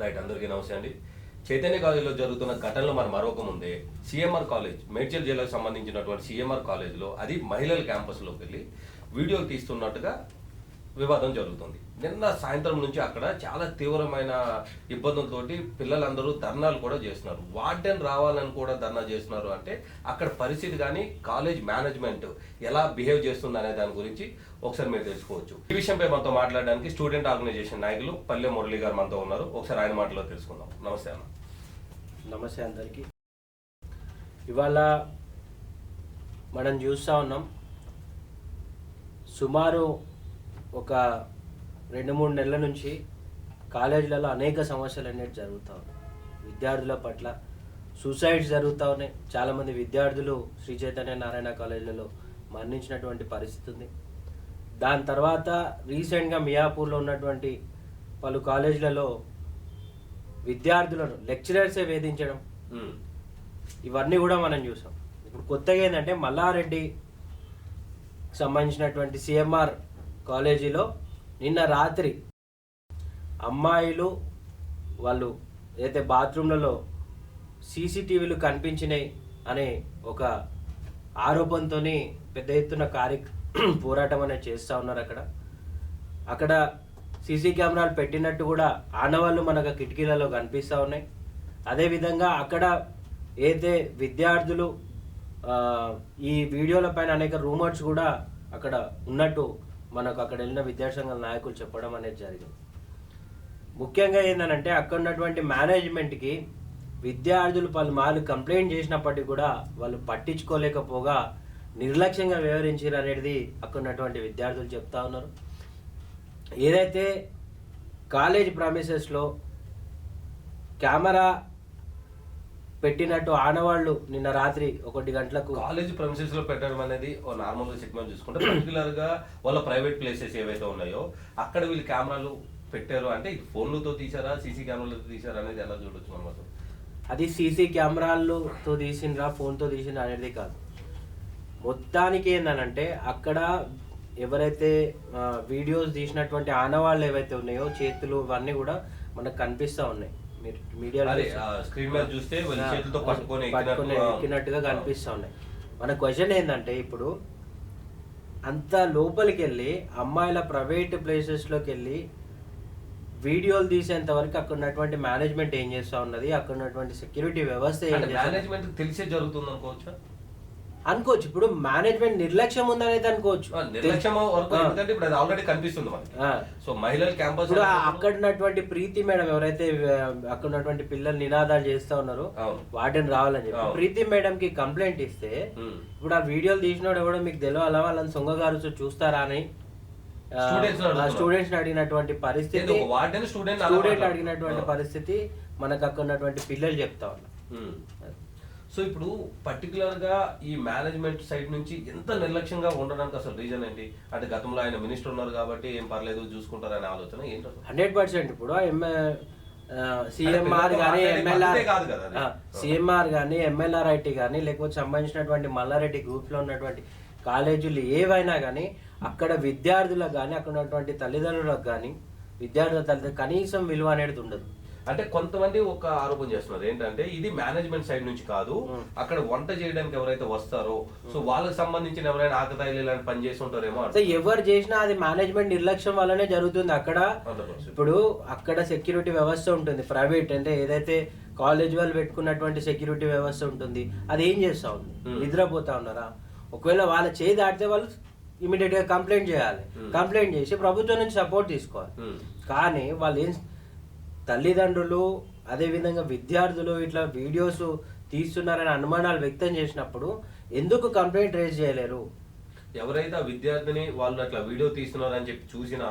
Right అందరికీ నమస్తే అండి. చైతన్య కాలేజీలో జరుగుతున్న ఘటనలు మనం మరొక ముందే సిఎంఆర్ కాలేజ్ మేడ్చల్ జిల్లాకు సంబంధించినటువంటి సిఎంఆర్ కాలేజ్లో అది మహిళల క్యాంపస్లోకి వెళ్ళి వీడియోలు తీస్తున్నట్టుగా వివాదం జరుగుతుంది. నిన్న సాయంత్రం నుంచి అక్కడ చాలా తీవ్రమైన ఇబ్బందులతోటి పిల్లలందరూ ధర్నాలు కూడా చేస్తున్నారు. వార్డెన్ రావాలని కూడా ధర్నా చేస్తున్నారు అంటే అక్కడ పరిస్థితి కానీ కాలేజ్ మేనేజ్మెంట్ ఎలా బిహేవ్ చేస్తుంది అనే దాని గురించి ఒకసారి మీరు తెలుసుకోవచ్చు. ఈ విషయంపై మనతో మాట్లాడడానికి స్టూడెంట్ ఆర్గనైజేషన్ నాయకులు పల్లె మురళి గారు మనతో ఉన్నారు. ఒకసారి ఆయన మాటలో తెలుసుకుందాం. నమస్తే అన్న. నమస్తే అందరికీ. ఇవాళ మనం చూస్తూ ఉన్నాం సుమారు ఒక రెండు మూడు నెలల నుంచి కాలేజీలలో అనేక సమస్యలు అనేవి జరుగుతూ ఉన్నాయి. విద్యార్థుల పట్ల సూసైడ్స్ జరుగుతూ ఉన్నాయి. చాలామంది విద్యార్థులు శ్రీ చైతన్య నారాయణ కాలేజీలలో మరణించినటువంటి పరిస్థితి ఉంది. దాని తర్వాత రీసెంట్గా మియాపూర్లో ఉన్నటువంటి పలు కాలేజీలలో విద్యార్థులను లెక్చరర్సే వేధించడం. ఇవన్నీ కూడా మనం చూసాం. ఇప్పుడు కొత్తగా ఏంటంటే మల్లారెడ్డి సంబంధించినటువంటి సిఎంఆర్ కాలేజీలో నిన్న రాత్రి అమ్మాయిలు వాళ్ళు ఏదైతే బాత్రూమ్లలో సీసీటీవీలు కనిపించినాయి అనే ఒక ఆరోపణతో పెద్ద ఎత్తున కార్య పోరాటం అనేది చేస్తూ ఉన్నారు అక్కడ. అక్కడ సీసీ కెమెరాలు పెట్టినట్టు కూడా ఆనవాళ్ళు మనకు కిటికీలలో కనిపిస్తూ ఉన్నాయి. అదేవిధంగా అక్కడ ఏదైతే విద్యార్థులు ఈ వీడియోల పైన అనేక రూమర్స్ కూడా అక్కడ ఉన్నట్టు మనకు అక్కడ వెళ్ళిన విద్యాసంఘాల నాయకులు చెప్పడం అనేది జరిగింది. ముఖ్యంగా ఏంటంటే అక్కడ ఉన్నటువంటి మేనేజ్మెంట్కి విద్యార్థులు పలుమార్లు కంప్లైంట్ చేసినప్పటికీ కూడా వాళ్ళు పట్టించుకోలేకపోగా నిర్లక్ష్యంగా వివరించారు అనేది అక్కడ ఉన్నటువంటి విద్యార్థులు చెప్తా ఉన్నారు. ఏదైతే కాలేజ్ ప్రామిసెస్లో కెమెరా పెట్టినట్టు ఆనవాళ్ళు నిన్న రాత్రి ఒకటి గంటలకు కాలేజ్ ప్రమిసెస్లో పెట్టడం అనేది నార్మల్గా సెగ్మెంట్ చూసుకుంటే పర్టికులర్గా వాళ్ళ ప్రైవేట్ ప్లేసెస్ ఏవైతే ఉన్నాయో అక్కడ వీళ్ళు కెమెరాలు పెట్టారు అంటే ఫోన్లతో తీసారా సీసీ కెమెరాలతో తీసారా అనేది ఎలా చూడొచ్చు మనం అసలు? అది సీసీ కెమెరాలతో తీసిండ్రా ఫోన్తో తీసిండ్రా అనేది కాదు. మొత్తానికి ఏందనంటే అక్కడ ఎవరైతే వీడియోస్ తీసినటువంటి ఆనవాళ్ళు ఏవైతే ఉన్నాయో చేతులు ఇవన్నీ కూడా మనకు కనిపిస్తా ఉన్నాయి. మీరు స్క్రీన్ మీద చూస్తే చేతులతో పట్టుకొని ఎక్కినట్టుగా కనిపిస్తా ఉన్నాయి మన క్వశ్చన్ ఏంటంటే ఇప్పుడు అంత లోపలికి వెళ్ళి అమ్మాయిల ప్రైవేట్ ప్లేసెస్లోకి వెళ్ళి వీడియోలు తీసేంత వరకు అక్కడ ఉన్నటువంటి మేనేజ్మెంట్ ఏం చేస్తా ఉన్నది? అక్కడ ఉన్నటువంటి సెక్యూరిటీ వ్యవస్థ ఏం మేనేజ్మెంట్ తెలిసే జరుగుతుంది అనుకోవచ్చు? అనుకోవచ్చు ఇప్పుడు మేనేజ్మెంట్ నిర్లక్ష్యం ఉందనేది అనుకోవచ్చు నిర్లక్ష్యం వరకు. ఎందుకంటే ఇప్పుడు అది ఆల్రెడీ కనిపిస్తుంది మనకి. సో మహిళల క్యాంపస్ ఇప్పుడు అక్కడ ఉన్నటువంటి ప్రీతి మేడం ఎవరైతే అక్కడ ఉన్నటువంటి పిల్లలు నినాదాలు చేస్తా ఉన్నారో. వాటిని రావాలని చెప్పి. ప్రీతి మేడం కి కంప్లైంట్ ఇస్తే. ఇప్పుడు ఆ వీడియోలు తీసినోడు ఎవడో మీకు తెలియాలా వాళ్ళని సొంగగారు చూస్తారా అని. స్టూడెంట్స్ అడిగినటువంటి పరిస్థితి స్టూడెంట్ అడిగినటువంటి. పరిస్థితి మనకు అక్కడ ఉన్నటువంటి పిల్లలు చెప్తా ఉన్నారు. సో ఇప్పుడు పర్టికులర్గా ఈ మేనేజ్మెంట్ సైడ్ నుంచి ఎంత నిర్లక్ష్యంగా ఉండడానికి అసలు రీజన్ ఏంటి? అంటే గతంలో ఆయన మినిస్టర్ ఉన్నారు కాబట్టి ఏం పర్లేదు చూసుకుంటారనే ఆలోచన ఏంటి హండ్రెడ్ పర్సెంట్. ఇప్పుడు సిఎంఆర్ కానీ పద్ధతే కాదు కదా. సిఎంఆర్ కానీ ఎమ్మెల్ఆర్ ఐటీ కానీ లేకపోతే సంబంధించినటువంటి మల్లారెడ్డి గ్రూప్లో ఉన్నటువంటి కాలేజీలు ఏవైనా కానీ అక్కడ విద్యార్థులకు కానీ అక్కడ ఉన్నటువంటి తల్లిదండ్రులకు కానీ విద్యార్థుల తల్లిదండ్రులు కనీసం విలువ అనేది ఉండదు. అంటే కొంతమంది ఒక ఆరోపణ చేస్తున్నారు. ఏంటంటే ఇది మేనేజ్మెంట్ సైడ్ నుంచి కాదు. అక్కడ వంట చేయడానికి ఎవరైతే వస్తారో సో వాళ్ళకి సంబంధించిన ఎవరైనా ఆకతాయిలు ఇలాంటి పని చేసి ఉంటారేమో సో ఎవరు చేసినా అది మేనేజ్మెంట్ నిర్లక్ష్యం వల్లనే జరుగుతుంది. అక్కడ. ఇప్పుడు అక్కడ సెక్యూరిటీ వ్యవస్థ ఉంటుంది. ప్రైవేట్ అంటే ఏదైతే కాలేజ్ వాళ్ళు పెట్టుకున్నటువంటి సెక్యూరిటీ వ్యవస్థ ఉంటుంది. అది ఏం చేస్తా ఉంది. నిద్రపోతా ఉన్నారా? ఒకవేళ వాళ్ళ చేయి దాటితే వాళ్ళు ఇమీడియట్గా కంప్లైంట్ చేయాలి. కంప్లైంట్ చేసి ప్రభుత్వం నుంచి సపోర్ట్ తీసుకోవాలి. కానీ వాళ్ళు ఏం తల్లిదండ్రులు అదేవిధంగా విద్యార్థులు ఇట్లా వీడియోస్ తీస్తున్నారని అనుమానాలు వ్యక్తం చేసినప్పుడు ఎందుకు కంప్లైంట్ రేజ్ చేయలేరు? ఎవరైతే ఆ విద్యార్థిని వాళ్ళు అట్లా వీడియో తీస్తున్నారని చెప్పి చూసిన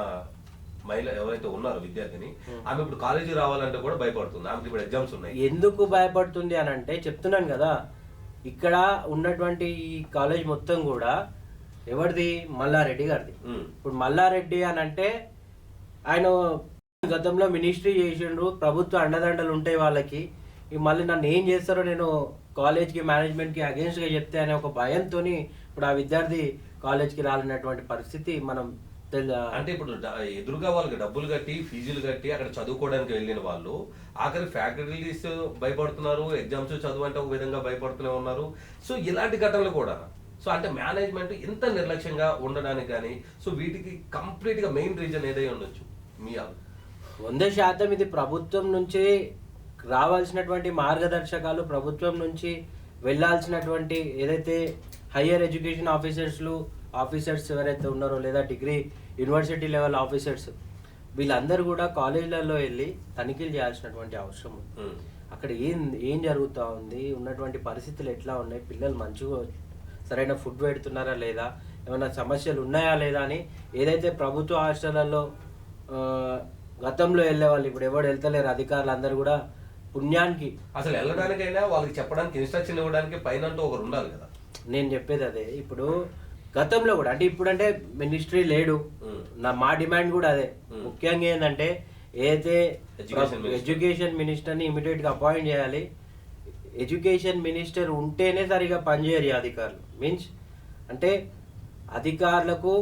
మహిళ ఎవరైతే ఉన్నారో విద్యార్థిని ఆమె ఇప్పుడు కాలేజీ రావాలంటే కూడా భయపడుతుంది. ఆమెకి ఇప్పుడు ఎగ్జామ్స్ ఉన్నాయి. ఎందుకు భయపడుతుంది అని అంటే చెప్తున్నాను కదా ఇక్కడ ఉన్నటువంటి ఈ కాలేజ్ మొత్తం కూడా ఎవరిది? మల్లారెడ్డి గారిది. ఇప్పుడు మల్లారెడ్డి అని అంటే ఆయన గతంలో మినిస్ట్రీ చేసిండ్రు ప్రభుత్వ అండదండలు ఉంటాయి వాళ్ళకి. ఇక మళ్ళీ నన్ను ఏం చేస్తారో నేను కాలేజ్కి మేనేజ్మెంట్కి అగేన్స్ట్గా చెప్తే అనే ఒక భయంతో ఇప్పుడు ఆ విద్యార్థి కాలేజ్కి రాలినటువంటి పరిస్థితి మనం తెల్- అంటే ఇప్పుడు ఎదురుగా వాళ్ళకి డబ్బులు కట్టి ఫీజులు కట్టి అక్కడ చదువుకోవడానికి వెళ్ళిన వాళ్ళు ఆఖరి ఫ్యాకల్టీస్ భయపడుతున్నారు ఎగ్జామ్స్ చదువు అంటే ఒక విధంగా భయపడుతూనే ఉన్నారు. సో ఇలాంటి ఘటనలు కూడా సో అంటే మేనేజ్మెంట్ ఎంత నిర్లక్ష్యంగా ఉండడానికి కానీ సో వీటికి కంప్లీట్గా మెయిన్ రీజన్ ఏదై ఉండొచ్చు? మీ ఆలో- వంద శాతం ఇది ప్రభుత్వం నుంచి రావాల్సినటువంటి మార్గదర్శకాలు ప్రభుత్వం నుంచి వెళ్ళాల్సినటువంటి ఏదైతే హయ్యర్ ఎడ్యుకేషన్ ఆఫీసర్స్లు ఆఫీసర్స్ ఎవరైతే ఉన్నారో లేదా డిగ్రీ యూనివర్సిటీ లెవెల్ ఆఫీసర్స్ వీళ్ళందరూ కూడా కాలేజీలలో వెళ్ళి తనిఖీలు చేయాల్సినటువంటి అవసరం ఉంది. అక్కడ ఏం ఏం జరుగుతూ ఉంది? ఉన్నటువంటి పరిస్థితులు ఎట్లా ఉన్నాయి? పిల్లలు మంచిగా సరైన ఫుడ్ పెడుతున్నారా లేదా? ఏమైనా సమస్యలు ఉన్నాయా లేదా అని ఏదైతే ప్రభుత్వ హాస్టళ్ళలో గతంలో వెళ్ళే వాళ్ళు ఇప్పుడు ఎవరు వెళ్తలేరు. అధికారులు అందరూ కూడా పుణ్యానికి అసలు వెళ్ళడానికైనా వాళ్ళకి చెప్పడానికి ఇన్స్ట్రక్షన్ ఇవ్వడానికి పైన ఒకరు ఉండాలి కదా. నేను చెప్పేది అదే. ఇప్పుడు గతంలో కూడా అంటే ఇప్పుడు అంటే మినిస్ట్రీ లేడు. నా మా డిమాండ్ కూడా అదే. ముఖ్యంగా ఏంటంటే ఏదైతే. ఎడ్యుకేషన్ మినిస్టర్ని ఇమీడియట్గా అపాయింట్ చేయాలి. ఎడ్యుకేషన్ మినిస్టర్ ఉంటేనే సరిగా పనిచేయరు అధికారులు. మీన్స్ అంటే అధికారులకు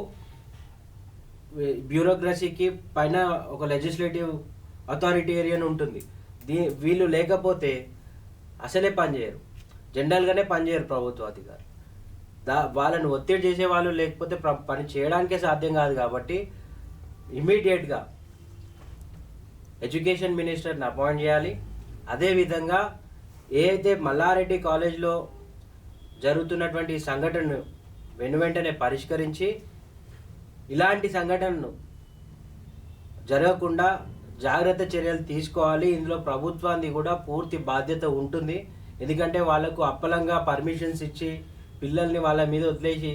బ్యూరోక్రసీకి పైన ఒక లెజిస్లేటివ్ అథారిటేరియన్ ఉంటుంది. దీ వీళ్ళు లేకపోతే అసలే పనిచేయరు జనరల్గానే పనిచేయరు ప్రభుత్వ అధికారులు. దా వాళ్ళని ఒత్తిడి చేసే వాళ్ళు లేకపోతే పని చేయడానికే సాధ్యం కాదు కాబట్టి ఇమీడియట్గా ఎడ్యుకేషన్ మినిస్టర్ని అపాయింట్ చేయాలి. అదేవిధంగా ఏదైతే మల్లారెడ్డి కాలేజ్లో జరుగుతున్నటువంటి సంఘటనను వెను వెంటనే పరిష్కరించి ఇలాంటి సంఘటనను జరగకుండా జాగ్రత్త చర్యలు తీసుకోవాలి ఇందులో ప్రభుత్వానికి కూడా పూర్తి బాధ్యత ఉంటుంది ఎందుకంటే వాళ్ళకు అప్పలంగా పర్మిషన్స్ ఇచ్చి పిల్లల్ని వాళ్ళ మీద వదిలేసి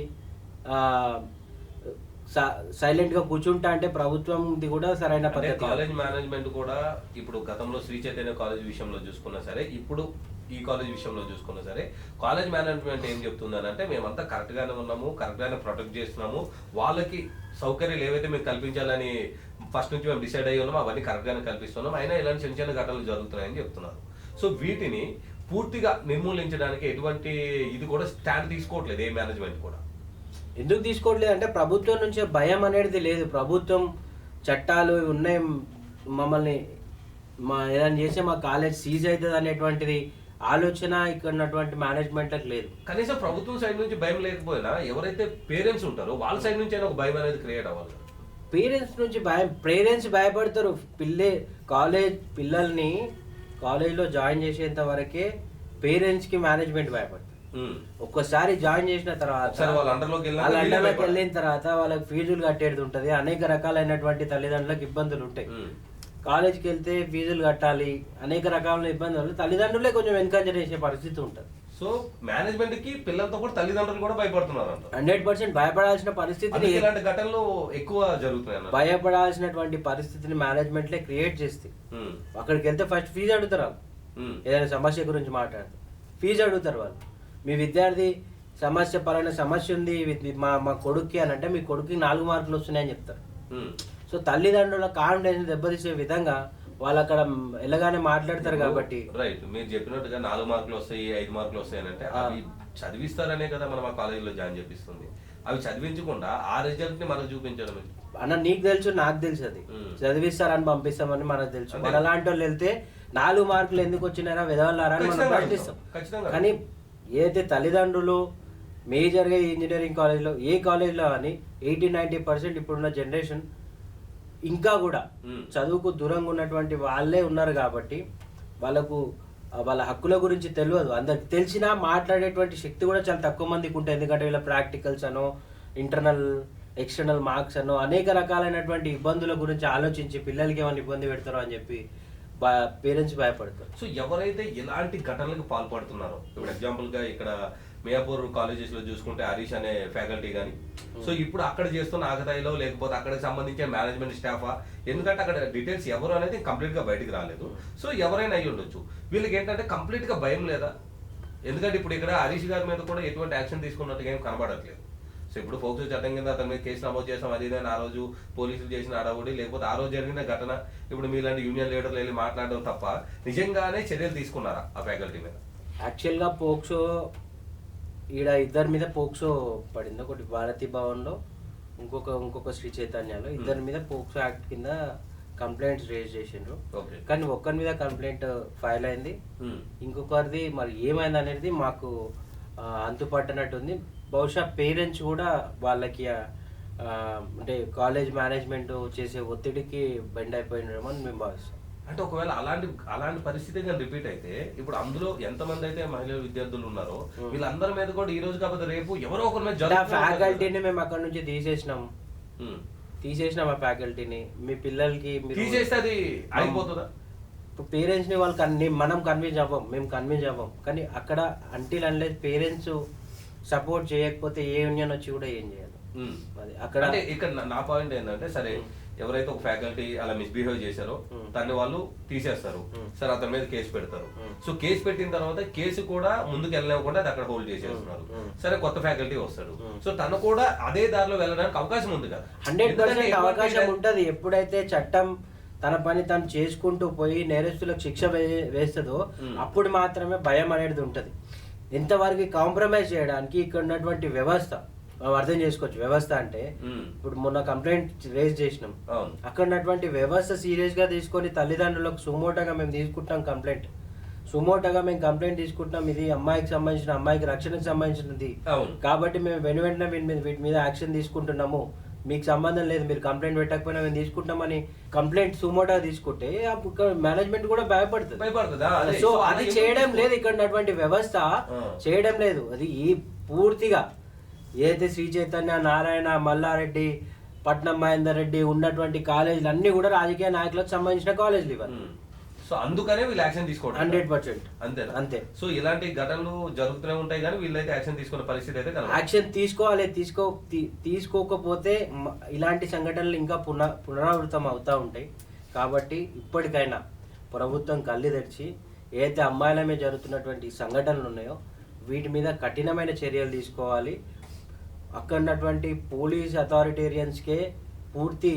సైలెంట్గా కూర్చుంటా అంటే ప్రభుత్వంది కూడా సరైన పద్ధతి. కాలేజ్ మేనేజ్మెంట్ కూడా ఇప్పుడు గతంలో శ్రీ చైతన్య కాలేజ్ విషయంలో చూసుకున్నా సరే ఇప్పుడు ఈ కాలేజ్ విషయంలో చూసుకున్నా సరే కాలేజ్ మేనేజ్మెంట్ ఏం చెప్తుందని అంటే మేమంతా కరెక్ట్గానే ఉన్నాము కరెక్ట్గానే ప్రొటెక్ట్ చేస్తున్నాము. వాళ్ళకి సౌకర్యాలు ఏవైతే మేము కల్పించాలని ఫస్ట్ నుంచి మేము డిసైడ్ అయ్యి ఉన్నాము అవన్నీ కరెక్ట్గానే కల్పిస్తున్నాం. అయినా ఇలాంటి చిన్న చిన్న ఘటనలు జరుగుతున్నాయని చెప్తున్నారు. సో వీటిని పూర్తిగా నిర్మూలించడానికి ఎటువంటి ఇది కూడా స్టాండ్ తీసుకోవట్లేదు ఏ మేనేజ్మెంట్ కూడా. ఎందుకు తీసుకోవట్లేదు అంటే ప్రభుత్వం నుంచి భయం అనేది లేదు. ప్రభుత్వం చట్టాలు ఉన్నాయి మమ్మల్ని మా ఏదైనా చేస్తే మా కాలేజ్ సీజ్ అవుతుంది అనేటువంటిది ఆలోచన ఇక్కడ ఉన్నటువంటి మేనేజ్మెంట్లకు లేదు కనీసం ప్రభుత్వం సైడ్ నుంచి భయం లేకపోయినా ఎవరైతే పేరెంట్స్ ఉంటారో వాళ్ళ సైడ్ నుంచి అయినా ఒక భయం అనేది క్రియేట్ అవ్వాలి పేరెంట్స్ నుంచి భయం పేరెంట్స్ భయపడతారు పిల్లే కాలేజ్ పిల్లల్ని కాలేజ్లో జాయిన్ చేసేంత వరకే పేరెంట్స్కి మేనేజ్మెంట్ భయపడతారు. ఒక్కసారి జాయిన్ చేసిన తర్వాత వాళ్ళ అండర్లోకి. వెళ్ళిన తర్వాత వాళ్ళకి ఫీజులు కట్టేది ఉంటుంది అనేక రకాలైనటువంటి తల్లిదండ్రులకు ఇబ్బందులు ఉంటాయి. కాలేజ్కి వెళ్తే ఫీజులు కట్టాలి అనేక రకాల ఇబ్బందులు తల్లిదండ్రులే కొంచెం ఎంకరేజ్ చేసే పరిస్థితి ఉంటుంది సో మేనేజ్మెంట్కి పిల్లలతో కూడా తల్లిదండ్రులు కూడా భయపడుతున్నారు హండ్రెడ్ పర్సెంట్ భయపడాల్సిన పరిస్థితిని అందుకే ఇలాంటి ఘటనలు ఎక్కువ జరుగుతున్నాయి. భయపడాల్సినటువంటి పరిస్థితిని మేనేజ్మెంట్లే క్రియేట్ చేస్తే ఉమ్. అక్కడికి వెళ్తే ఫస్ట్ ఫీజు అడుగుతారు వాళ్ళు ఉమ్. ఏదైనా సమస్య గురించి మాట్లాడతారు ఫీజు అడుగుతారు వాళ్ళు మీ విద్యార్థి సమస్య పరైన సమస్య ఉంది మా మా కొడుక్కి అని అంటే మీ కొడుక్కి నాలుగు మార్కులు వస్తున్నాయని చెప్తారు ఉమ్. సో తల్లిదండ్రుల కాన్ఫిడెన్స్ దెబ్బతీసే విధంగా వాళ్ళు అక్కడ వెళ్ళగానే మాట్లాడతారు కాబట్టి రైట్ మీరు చెప్పినట్టుగా నాలుగు మార్కులు వస్తాయి ఐదు మార్కులు వస్తాయి అని అంటే. అవి చదివిస్తారనే కదా మనం ఆ కాలేజీలో జాయిన్ చేపిస్తుంది అవి చదివించకుండా ఆ రిజల్ట్ని మనకు చూపించడం అన్న నీకు తెలుసు నాకు తెలుసు అది. చదివిస్తారని పంపిస్తామని మనకు తెలుసు. మన లాంటి వాళ్ళు వెళ్తే నాలుగు మార్కులు ఎందుకు వచ్చినారా విధవల్లారా అని మనం ప్రశ్నిస్తాం. కానీ ఏదైతే తల్లిదండ్రులు మేజర్గా ఇంజనీరింగ్ కాలేజ్లో ఏ కాలేజ్లో కానీ ఎయిటీ నైంటీ పర్సెంట్ ఇప్పుడున్న జనరేషన్ ఇంకా కూడా. చదువుకు దూరంగా ఉన్నటువంటి వాళ్ళే ఉన్నారు కాబట్టి వాళ్ళకు వాళ్ళ హక్కుల గురించి తెలియదు. అందరికి తెలిసినా మాట్లాడేటువంటి శక్తి కూడా చాలా తక్కువ మందికి ఉంటుంది. ఎందుకంటే వీళ్ళ ప్రాక్టికల్స్ అనో ఇంటర్నల్ ఎక్స్టర్నల్ మార్క్స్ అనో అనేక రకాలైనటువంటి ఇబ్బందుల గురించి ఆలోచించి పిల్లలకి ఏమైనా ఇబ్బంది పెడతారో అని చెప్పి పేరెంట్స్ భయపడతారు. సో ఎవరైతే ఇలాంటి ఘటనలకు పాల్పడుతున్నారో ఇప్పుడు ఎగ్జాంపుల్గా ఇక్కడ మియాపూర్ కాలేజెస్లో చూసుకుంటే హరీష్ అనే ఫ్యాకల్టీ కానీ సో ఇప్పుడు అక్కడ చేస్తున్న ఆగతాయిలో లేకపోతే అక్కడికి సంబంధించిన మేనేజ్మెంట్ స్టాఫా ఎందుకంటే అక్కడ డీటెయిల్స్ ఎవరు అనేది కంప్లీట్గా బయటికి రాలేదు. సో ఎవరైనా అయ్యి ఉండొచ్చు. వీళ్ళకి ఏంటంటే కంప్లీట్గా భయం లేదా? ఎందుకంటే ఇప్పుడు ఇక్కడ హరీష్ గారి మీద కూడా ఎటువంటి యాక్షన్ తీసుకున్నట్టుగా ఏం కనబడట్లేదు. సో ఇప్పుడు ఫోక్సో చట్టం కింద అతని మీద కేసు నమోదు చేసాం అది ఆ రోజు పోలీసులు చేసిన అడవుడి లేకపోతే ఆ రోజు జరిగిన ఘటన ఇప్పుడు మీలాంటి యూనియన్ లీడర్లు వెళ్ళి మాట్లాడడం తప్ప నిజంగానే చర్యలు తీసుకున్నారా ఆ ఫ్యాకల్టీ మీద? యాక్చువల్గా పోక్సో ఈడ ఇద్దరి మీద పోక్సో పడింది. ఒకటి భారతీ భవన్లో ఇంకొక ఇంకొక శ్రీ చైతన్యాలో. ఇద్దరి మీద పోక్సో యాక్ట్ కింద కంప్లైంట్స్ రేజ్ చేసిండ్రు. ఓకే. కానీ ఒక్కరి మీద కంప్లైంట్ ఫైల్ అయింది. ఇంకొకరిది మరి ఏమైంది అనేది మాకు అంతుపట్టనట్టుంది. బహుశా పేరెంట్స్ కూడా వాళ్ళకి అంటే కాలేజ్ మేనేజ్మెంట్ చేసే ఒత్తిడికి బెండ్ అయిపోయినారేమో అని మేము భావిస్తాం. అంటే ఒకవేళ అలాంటి అలాంటి పరిస్థితి కానీ రిపీట్ అయితే ఇప్పుడు అందులో ఎంతమంది అయితే మహిళా విద్యార్థులు ఉన్నారో. వీళ్ళందరి మీద కూడా ఈ రోజు కాకపోతే రేపు ఎవరో ఒకరి మీద. ఫ్యాకల్టీని మేము అక్కడ నుంచి తీసేసినాం. తీసేసినాం ఆ ఫ్యాకల్టీని మీ పిల్లలకి తీసేస్తే అది అయిపోతుందా ఇప్పుడు పేరెంట్స్ని వాళ్ళు కన్ మనం కన్విన్స్ అవ్వం మేము కన్విన్స్ అవ్వం కానీ అక్కడ అంటిల్ అన్లెస్ పేరెంట్స్ సపోర్ట్ చేయకపోతే ఏ యూనియన్ వచ్చి కూడా ఏం చేయాలి. అది అక్కడ అంటే ఇక్కడ నా- పాయింట్ ఏంటంటే సరే. ఎవరైతే ఒక ఫ్యాకల్టీ అలా మిస్బిహేవ్ చేశారో. దాన్ని వాళ్ళు తీసేస్తారు. సరే అతని మీద కేసు పెడతారు. సో కేసు పెట్టిన తర్వాత కేసు కూడా ముందుకు వెళ్ళలేకుండా అది అక్కడ హోల్డ్ చేసేస్తున్నారు. సరే కొత్త ఫ్యాకల్టీ వస్తాడు. సో తను కూడా అదే దారిలో వెళ్ళడానికి అవకాశం ఉంది కదా హండ్రెడ్ పర్సెంట్ అవకాశం ఉంటది ఎప్పుడైతే చట్టం తన పని తను చేసుకుంటూ పోయి నేరస్తులకు శిక్ష వేస్తుందో. అప్పుడు మాత్రమే భయం అనేది ఉంటది ఎంతవరకు కాంప్రమైజ్ చేయడానికి ఇక్కడ ఉన్నటువంటి వ్యవస్థ మనం అర్థం చేసుకోవచ్చు. వ్యవస్థ అంటే. ఇప్పుడు మొన్న కంప్లైంట్ రేజ్ చేసినాం. అక్కడ ఉన్నటువంటి వ్యవస్థ సీరియస్గా తీసుకొని తల్లిదండ్రులకు సుమోటోగా మేము తీసుకుంటాం కంప్లైంట్. సుమోటోగా మేము కంప్లైంట్ తీసుకుంటున్నాం. ఇది అమ్మాయికి సంబంధించిన అమ్మాయికి రక్షణకు సంబంధించినది. కాబట్టి మేము వెను వెంటనే వీటి మీద యాక్షన్ తీసుకుంటున్నాము. మీకు సంబంధం లేదు మీరు కంప్లైంట్ పెట్టకపోయినా మేము తీసుకుంటామని కంప్లైంట్ సుమోటా తీసుకుంటే మేనేజ్మెంట్ కూడా భయపడుతుంది. సో అది చేయడం లేదు ఇక్కడ ఉన్నటువంటి వ్యవస్థ. చేయడం లేదు. అది ఈ పూర్తిగా ఏదైతే శ్రీ చైతన్య నారాయణ మల్లారెడ్డి పట్నం మహేందర్ రెడ్డి ఉన్నటువంటి కాలేజీలు అన్ని కూడా రాజకీయ నాయకులకు సంబంధించిన కాలేజీలు ఇవ్వాలి. సో అందుకనే వీళ్ళు యాక్షన్ తీసుకోవడం. Hundred percent. అంతేనా? అంతే. సో ఇలాంటి ఘటనలు జరుగుతూనే ఉంటాయి కానీ వీళ్ళైతే యాక్షన్ తీసుకునే పరిస్థితి అయితే. యాక్షన్ తీసుకోవాలి తీసుకో తీ- తీసుకోకపోతే ఇలాంటి సంఘటనలు ఇంకా పున పునరావృతం అవుతూ ఉంటాయి. కాబట్టి ఇప్పటికైనా ప్రభుత్వం కళ్ళు తెరిచి ఏదైతే అమ్మాయిల మీద జరుగుతున్నటువంటి సంఘటనలు ఉన్నాయో వీటి మీద కఠినమైన చర్యలు తీసుకోవాలి. అక్కడ ఉన్నటువంటి పోలీస్ అథారిటేరియన్స్కే పూర్తి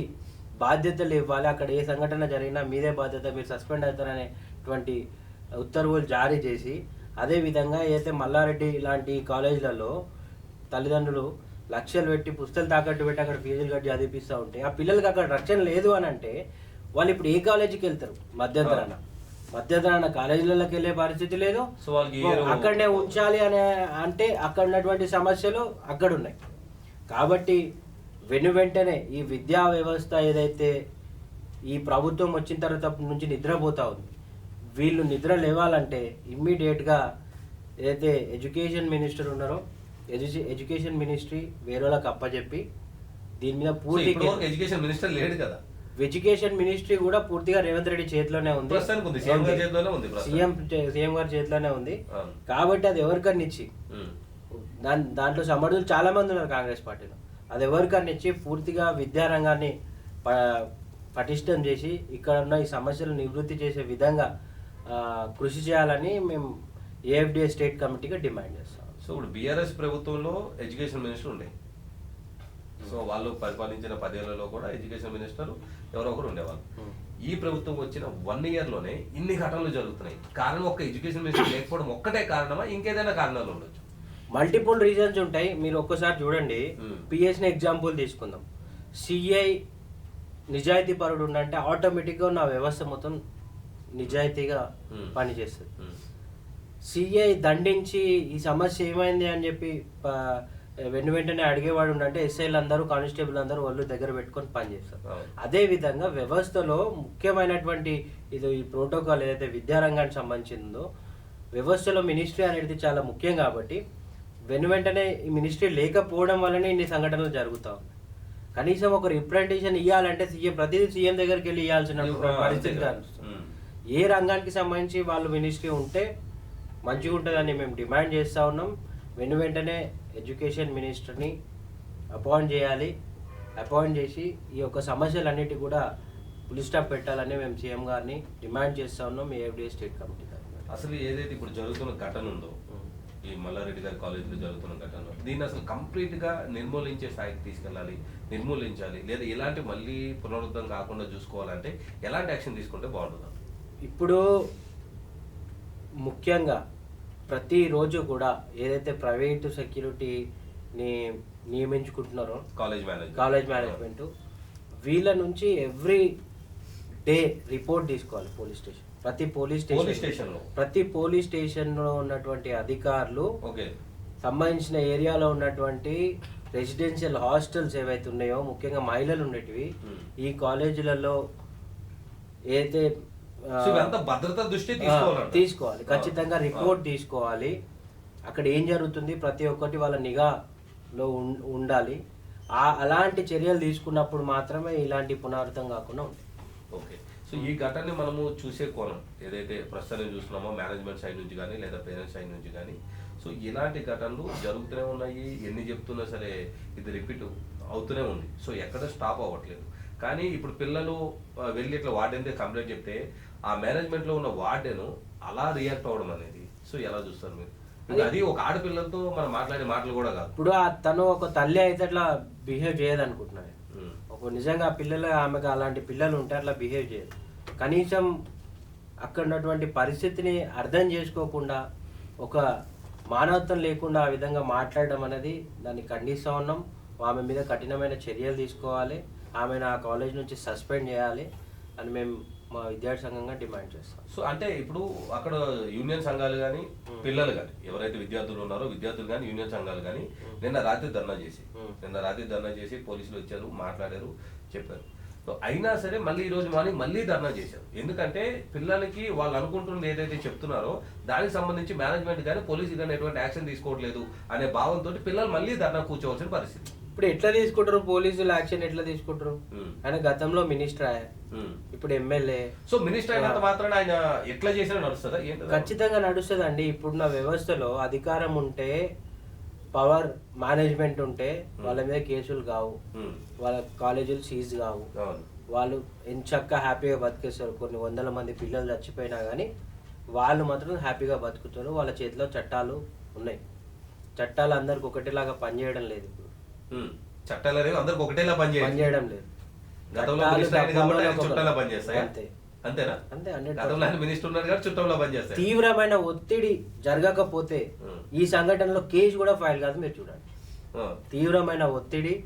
బాధ్యతలు ఇవ్వాలి. అక్కడ ఏ సంఘటన జరిగినా మీదే బాధ్యత మీరు సస్పెండ్ అవుతారనేటువంటి ఉత్తర్వులు జారీ చేసి అదే విధంగా మల్లారెడ్డి లాంటి కాలేజీలలో తల్లిదండ్రులు లక్షలు పెట్టి పుస్తకాలు తాకట్టు పెట్టి అక్కడ ఫీజులు కట్టి చదివిపిస్తూ ఉంటే ఆ పిల్లలకి అక్కడ రక్షణ లేదు అని అంటే వాళ్ళు ఇప్పుడు ఏ కాలేజీకి వెళ్తారు? మధ్యంతరాన. మధ్యంతరాన కాలేజీలలోకి వెళ్ళే పరిస్థితి లేదు. సో వాళ్ళకి ఏ- అక్కడనే ఉంచాలి అనే అంటే అక్కడ ఉన్నటువంటి సమస్యలు అక్కడ ఉన్నాయి కాబట్టి వెను వెంటనే ఈ విద్యా వ్యవస్థ ఏదైతే ఈ ప్రభుత్వం వచ్చిన తర్వాత నుంచి నిద్రపోతా ఉంది వీళ్ళు నిద్ర లేవాలంటే ఇమ్మీడియట్గా ఏదైతే ఎడ్యుకేషన్ మినిస్టర్ ఉన్నారో ఎడ్యు ఎడ్యుకేషన్ మినిస్ట్రీ వేరే వాళ్ళకి అప్పచెప్పి దీని మీద పూర్తి ఎడ్యుకేషన్ మినిస్టర్ లేడు కదా. ఎడ్యుకేషన్ మినిస్ట్రీ కూడా పూర్తిగా రేవంత్ రెడ్డి చేతిలోనే ఉంది. సీఎం. సీఎం గారి చేతిలోనే ఉంది. కాబట్టి అది ఎవరికన్నా ఇచ్చి ఉమ్. దాని దాంట్లో సమర్థులు చాలా మంది ఉన్నారు కాంగ్రెస్ పార్టీలో. అది ఎవరికన్నా ఇచ్చి పూర్తిగా విద్యారంగాన్ని పటిష్టం చేసి ఇక్కడ ఉన్న ఈ సమస్యలు నివృత్తి చేసే విధంగా కృషి చేయాలని మేము ఏఎఫ్డిఏ స్టేట్ కమిటీగా డిమాండ్ చేస్తాం. సో ఇప్పుడు బీఆర్ఎస్ ప్రభుత్వంలో ఎడ్యుకేషన్ మినిస్టర్ ఉండే. సో వాళ్ళు పరిపాలించిన పదేళ్ళలో కూడా ఎడ్యుకేషన్ మినిస్టర్ ఎవరో ఒకరు ఉండేవాళ్ళు. ఈ ప్రభుత్వం వచ్చిన వన్ ఇయర్లోనే ఇన్ని ఘటనలు జరుగుతున్నాయి కారణం ఒక్క ఎడ్యుకేషన్ మినిస్టర్ లేకపోవడం ఒక్కటే కారణమా ఇంకేదైనా కారణాలు ఉండొచ్చు మల్టిపుల్ రీజన్స్ ఉంటాయి మీరు ఒక్కసారి చూడండి. పిఎస్ని ఎగ్జాంపుల్ తీసుకుందాం సిఐ నిజాయితీ పరుడు ఉండంటే ఆటోమేటిక్గా ఉన్న వ్యవస్థ మొత్తం నిజాయితీగా. పనిచేస్తుంది. సిఐ దండించి ఈ సమస్య ఏమైంది అని చెప్పి వెను వెంటనే అడిగేవాడు ఉండంటే ఎస్ఐలు అందరూ కానిస్టేబుల్ అందరూ వాళ్ళు దగ్గర పెట్టుకొని పనిచేస్తారు. అదే విధంగా వ్యవస్థలో ముఖ్యమైనటువంటి ఇది ఈ ప్రోటోకాల్ ఏదైతే విద్యారంగానికి సంబంధించిందో వ్యవస్థలో మినిస్ట్రీ అనేది చాలా ముఖ్యం కాబట్టి వెను వెంటనే ఈ మినిస్ట్రీ లేకపోవడం వల్లనే ఇన్ని సంఘటనలు జరుగుతూ ఉన్నాయి. కనీసం ఒక రిప్రజెంటేషన్ ఇవ్వాలంటే సీఎం ప్రతిదీ సీఎం దగ్గరికి వెళ్ళి ఇవ్వాల్సిన పరిస్థితి. ఏ రంగానికి సంబంధించి వాళ్ళు మినిస్ట్రీ ఉంటే మంచిగా ఉంటుందని మేము డిమాండ్ చేస్తూ ఉన్నాం. వెను వెంటనే ఎడ్యుకేషన్ మినిస్టర్ని అపాయింట్ చేయాలి అపాయింట్ చేసి ఈ యొక్క సమస్యలన్నిటి కూడా పులి స్టాప్ పెట్టాలని మేము సీఎం గారిని డిమాండ్ చేస్తూ ఉన్నాం ఏఎఫ్డిఏ స్టేట్ కమిటీ. అసలు ఏదైతే ఇప్పుడు జరుగుతున్న ఘటన ఉందో. ఈ మల్లారెడ్డి గారి కాలేజీలో జరుగుతున్న ఘటన దీన్ని అసలు కంప్లీట్గా నిర్మూలించే స్థాయికి తీసుకెళ్ళాలి నిర్మూలించాలి లేదా ఇలాంటి మళ్ళీ పునరుద్ధం కాకుండా చూసుకోవాలంటే ఎలాంటి యాక్షన్ తీసుకుంటే బాగుంటుంది ఇప్పుడు ముఖ్యంగా ప్రతిరోజు కూడా ఏదైతే ప్రైవేటు సెక్యూరిటీ ని నియమించుకుంటున్నారో కాలేజ్ మేనేజ్మెంట్. కాలేజ్ మేనేజ్మెంట్ వీళ్ళ నుంచి ఎవ్రీ డే రిపోర్ట్ తీసుకోవాలి పోలీస్ స్టేషన్. ప్రతి పోలీస్ స్టేషన్ స్టేషన్లో ప్రతి పోలీస్ స్టేషన్లో ఉన్నటువంటి అధికారులు ఓకే. సంబంధించిన ఏరియాలో ఉన్నటువంటి రెసిడెన్షియల్ హాస్టల్స్ ఏవైతే ఉన్నాయో ముఖ్యంగా మహిళలు ఉండేటివి. ఈ కాలేజీలలో ఏదైతే భద్రత దృష్టి తీసుకోవాలి. ఖచ్చితంగా రిపోర్ట్ తీసుకోవాలి. అక్కడ ఏం జరుగుతుంది? ప్రతి ఒక్కటి వాళ్ళ నిఘాలో ఉండాలి. ఆ అలాంటి చర్యలు తీసుకున్నప్పుడు మాత్రమే ఇలాంటి పునరావృతం కాకుండా ఉంటుంది ఓకే. సో ఈ ఘటనని మనము చూసే కోణం ఏదైతే ప్రస్తుతం చూస్తున్నామో మేనేజ్మెంట్ సైడ్ నుంచి కానీ లేదా పేరెంట్స్ సైడ్ నుంచి కానీ సో ఇలాంటి ఘటనలు జరుగుతూనే ఉన్నాయి. ఎన్ని చెప్తున్నా సరే ఇది రిపీట్ అవుతూనే ఉంది. సో ఎక్కడ స్టాప్ అవ్వట్లేదు. కానీ ఇప్పుడు పిల్లలు వెళ్ళి ఇట్లా వార్డెన్ కంప్లైంట్ చెప్తే ఆ మేనేజ్మెంట్లో ఉన్న వార్డెన్ అలా రియాక్ట్ అవ్వడం అనేది. సో ఎలా చూస్తారు మీరు? అది ఒక ఆడపిల్లలతో మనం మాట్లాడే మాటలు కూడా కాదు. ఇప్పుడు తను ఒక తల్లి అయితే అట్లా బిహేవ్ చేయదు అనుకుంటున్నాను. ఒక నిజంగా పిల్లలు ఆమెకు అలాంటి పిల్లలు ఉంటే అట్లా బిహేవ్ చేయదు. కనీసం అక్కడ ఉన్నటువంటి పరిస్థితిని అర్థం చేసుకోకుండా ఒక మానవత్వం లేకుండా ఆ విధంగా మాట్లాడడం అనేది దాన్ని ఖండిస్తూ ఉన్నాం. ఆమె మీద కఠినమైన చర్యలు తీసుకోవాలి. ఆమెను ఆ కాలేజ్ నుంచి సస్పెండ్ చేయాలి. అని మేము మా విద్యార్థి సంఘంగా డిమాండ్ చేస్తాం సో అంటే ఇప్పుడు అక్కడ యూనియన్ సంఘాలు కానీ. పిల్లలు కానీ ఎవరైతే విద్యార్థులు ఉన్నారో విద్యార్థులు కానీ యూనియన్ సంఘాలు కానీ నిన్న రాత్రి ధర్నా చేసి. నిన్న రాత్రి ధర్నా చేసి పోలీసులు వచ్చారు మాట్లాడారు చెప్పారు సో అయినా సరే మళ్ళీ ఈ రోజు మార్నింగ్ మళ్ళీ ధర్నా చేశారు ఎందుకంటే పిల్లలకి వాళ్ళు అనుకుంటున్నది ఏదైతే చెప్తున్నారో దానికి సంబంధించి మేనేజ్మెంట్ కానీ పోలీసు కానీ ఎటువంటి యాక్షన్ తీసుకోవట్లేదు అనే భావంతో పిల్లలు మళ్ళీ ధర్నా కూర్చోవలసిన పరిస్థితి ఇప్పుడు ఎట్లా తీసుకుంటారు పోలీసులు యాక్షన్ ఎట్లా తీసుకుంటారు. ఆయన గతంలో మినిస్టర్ Hmm. ఇప్పుడు ఎమ్మెల్యే సో మినిస్టర్ అయినంత మాత్రాన ఆయన ఎట్లా చేసినా నడుస్తుందా? ఖచ్చితంగా నడుస్తుందండి. ఇప్పుడున్న వ్యవస్థలో అధికారం ఉంటే పవర్ మేనేజ్మెంట్ ఉంటే వాళ్ళ మీద కేసులు కావు. Hmm. వాళ్ళ కాలేజీలు సీజ్ కావు. వాళ్ళు ఎంచక్క హ్యాపీగా బతికేస్తారు. కొన్ని వందల మంది పిల్లలు చచ్చిపోయినా కానీ వాళ్ళు మాత్రం హ్యాపీగా బతుకుతారు. వాళ్ళ చేతిలో చట్టాలు ఉన్నాయి. చట్టాలు అందరికి ఒకటిలాగా పనిచేయడం లేదు ఇప్పుడు. చట్టాలు అందరికి ఒకటేలా పనిచేయడం లేదు. గతంలో చట్టాలు మినిస్టర్ అయింది కాబట్టి ఆయన డబ్బుల్లో చుట్టాలా ఒక- పనిచేస్తాయా? అంతే. అంతేనా? అంతే హండ్రెడ్ గతంలో ఆయన మినిస్టర్ ఉన్నారు కాబట్టి చుట్టంలో పనిచేస్తాయి? తీవ్రమైన ఒత్తిడి జరగకపోతే. ఈ సంఘటనలో కేసు కూడా ఫైల్ కాదు మీరు చూడండి. తీవ్రమైన ఒత్తిడి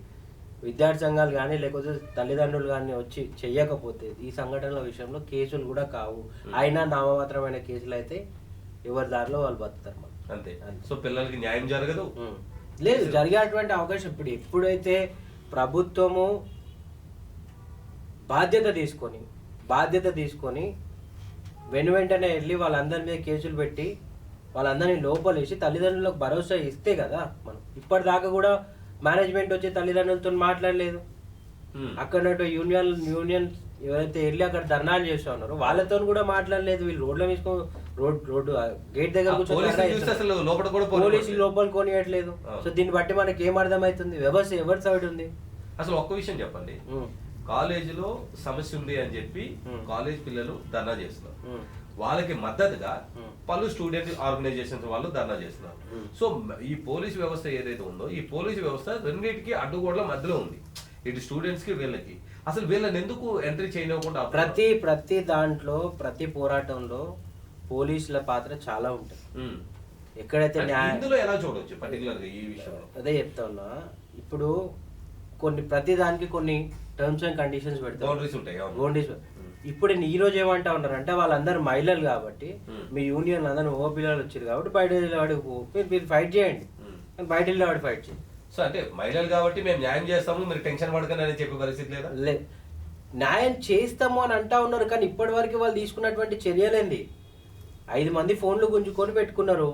విద్యార్థి సంఘాలు కానీ లేకపోతే తల్లిదండ్రులు కానీ వచ్చి చెయ్యకపోతే ఈ సంఘటనల విషయంలో కేసులు కూడా కావు. అయినా నామమాత్రమైన కేసులు అయితే ఎవరి దారిలో వాళ్ళు బతుకుతారు అంతే. సో పిల్లలకి న్యాయం జరగదు. లేదు జరిగేటువంటి అవకాశం ఇప్పుడు ఎప్పుడైతే ప్రభుత్వము బాధ్యత తీసుకొని బాధ్యత తీసుకొని వెను వెంటనే వెళ్ళి వాళ్ళందరి మీద కేసులు పెట్టి వాళ్ళందరినీ లోపలేసి తల్లిదండ్రులకు భరోసా ఇస్తే కదా మనం. ఇప్పటిదాకా కూడా మేనేజ్మెంట్ వచ్చి తల్లిదండ్రులతో మాట్లాడలేదు. అక్కడ యూనియన్ యూనియన్ ఎవరైతే వెళ్ళి అక్కడ ధర్నాలు చేస్తా ఉన్నారో వాళ్ళతో కూడా మాట్లాడలేదు. వీళ్ళు రోడ్ల మీద రోడ్ రోడ్డు గేట్ దగ్గర పోలీసులు లోపల కొనియట్లేదు. సో దీన్ని బట్టి మనకి ఏం అర్థమవుతుంది? వ్యవస్థ ఎవరి సైడ్ ఉంది? అసలు ఒక్క విషయం చెప్పండి. కాలేజీలో సమస్య ఉంది అని చెప్పి. కాలేజ్ పిల్లలు ధర్నా చేస్తున్నారు. వాళ్ళకి మద్దతుగా. పలు స్టూడెంట్ ఆర్గనైజేషన్స్ వాళ్ళు ధర్నా చేస్తున్నారు. సో ఈ పోలీస్ వ్యవస్థ ఏదైతే ఉందో ఈ పోలీస్ వ్యవస్థ రెండింటికి అడ్డుగోడల మధ్యలో ఉంది ఇటు స్టూడెంట్స్కి వీళ్ళకి అసలు వీళ్ళని ఎందుకు ఎంట్రీ చేయనివ్వకుండా ఆపుతున్నారు? ప్రతి ప్రతి దాంట్లో ప్రతి పోరాటంలో పోలీసుల పాత్ర చాలా ఉంటుంది. ఎక్కడైతే ఇందులో ఎలా చూడొచ్చు పర్టికులర్గా ఈ విషయంలో అదే చెప్తా ఉన్నా ఇప్పుడు కొన్ని ప్రతి దానికి కొన్ని టర్మ్స్ అండ్ కండిషన్స్ పెడతారు. బౌండరీస్. బౌండరీస్ ఇప్పుడు ఈ రోజు ఏమంటా ఉన్నారు అంటే వాళ్ళందరూ మహిళలు కాబట్టి Hmm. మీ యూనియన్ అందరూ ఓ పిల్లలు వచ్చారు కాబట్టి బయట వాడు మీరు మీరు ఫైట్ చేయండి. కానీ బయట వాడు ఫైట్ చేయండి సో అంటే మహిళలు కాబట్టి మేము న్యాయం చేస్తాము మీరు టెన్షన్ పడకండి అని చెప్పే పరిస్థితి లేదా? లే. న్యాయం చేస్తాము అని అంటా ఉన్నారు కానీ ఇప్పటి వరకు వాళ్ళు తీసుకున్నటువంటి చర్యలేంది ఐదు మంది ఫోన్లు గుంజుకొని పెట్టుకున్నారు.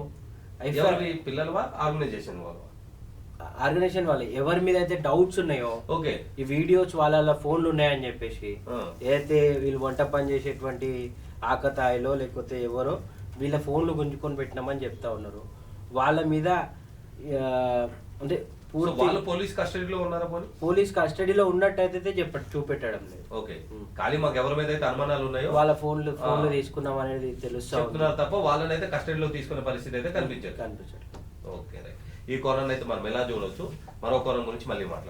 ఎవరి పిల్లలవా? ఆర్గనైజేషన్ వాళ్ళ ఆర్గనైజేషన్ వాళ్ళు ఎవరి మీద అయితే డౌట్స్ ఉన్నాయో ఓకే ఈ వీడియోస్ వాళ్ళ ఫోన్లు ఉన్నాయని చెప్పేసి. ఏదైతే వీళ్ళు వంట పని చేసేటువంటి ఆకతాయిలో లేకపోతే ఎవరో వీళ్ళ ఫోన్లు గుంజుకొని పెట్టినామని చెప్తా ఉన్నారు వాళ్ళ మీద అంటే వాళ్ళు పోలీస్ కస్టడీలో ఉన్నారా పోనీ పోలీస్ కస్టడీలో ఉన్నట్టయితే చెప్ప చూపెట్టడం లేదు ఓకే. కానీ మాకు ఎవరి మీద అయితే అనుమానాలు ఉన్నాయో వాళ్ళ ఫోన్లు ఫోన్లు. తీసుకున్నాం అనేది తెలుస్తా. చెప్తున్నారు తప్ప వాళ్ళని అయితే కస్టడీలో తీసుకునే పరిస్థితి అయితే కనిపించదు కనిపించట్లేదు ఓకే ఈ కోణాన్ని అయితే మనం ఎలా చూడవచ్చు మరో కోణం గురించి మళ్ళీ మాట్లాడదాం.